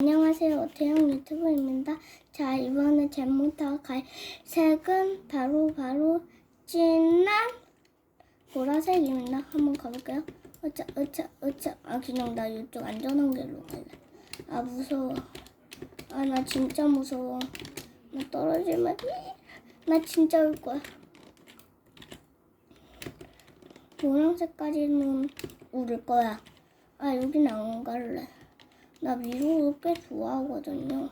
안녕하세요. 대형 유튜브입니다. 자, 이번에 제목부터 갈 색은 바로 바로 진한 보라색입니다. 한번 가볼까요? 어차, 어차, 어차. 아, 그냥 나 이쪽 안전한 길로 갈래. 아, 무서워. 아, 나 진짜 무서워. 나 떨어지면, 나 진짜 울 거야. 노란색까지는 울을 거야. 아, 여긴 안 갈래. 나 미로를 꽤 좋아하거든요.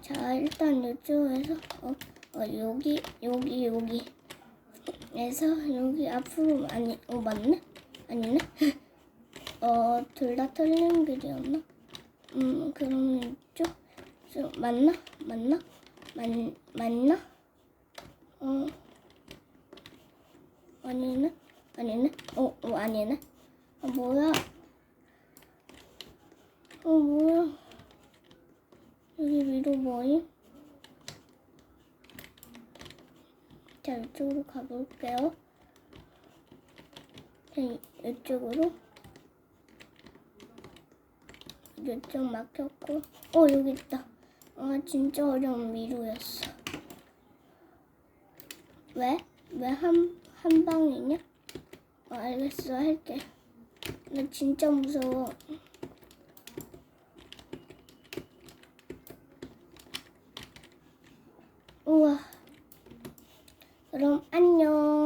자, 일단 이쪽에서 어, 어 여기 여기 여기 에서 여기 앞으로 아니 어 맞네? 아니네? 어 둘 다 틀린 길이었나? 음 그럼 이쪽 저, 맞나? 맞나? 맞 맞나? 어 아니네? 아니네? 어, 어 아니네? 아 뭐야? 어 뭐야? 여기 위로 뭐임? 자 이쪽으로 가볼게요. 자 이- 이쪽으로 이쪽 막혔고 어 여기 있다. 아 진짜 어려운 미로였어. 왜? 왜 한 한 방이냐? 어, 알겠어 할게. 나 진짜 무서워. 그럼 안녕.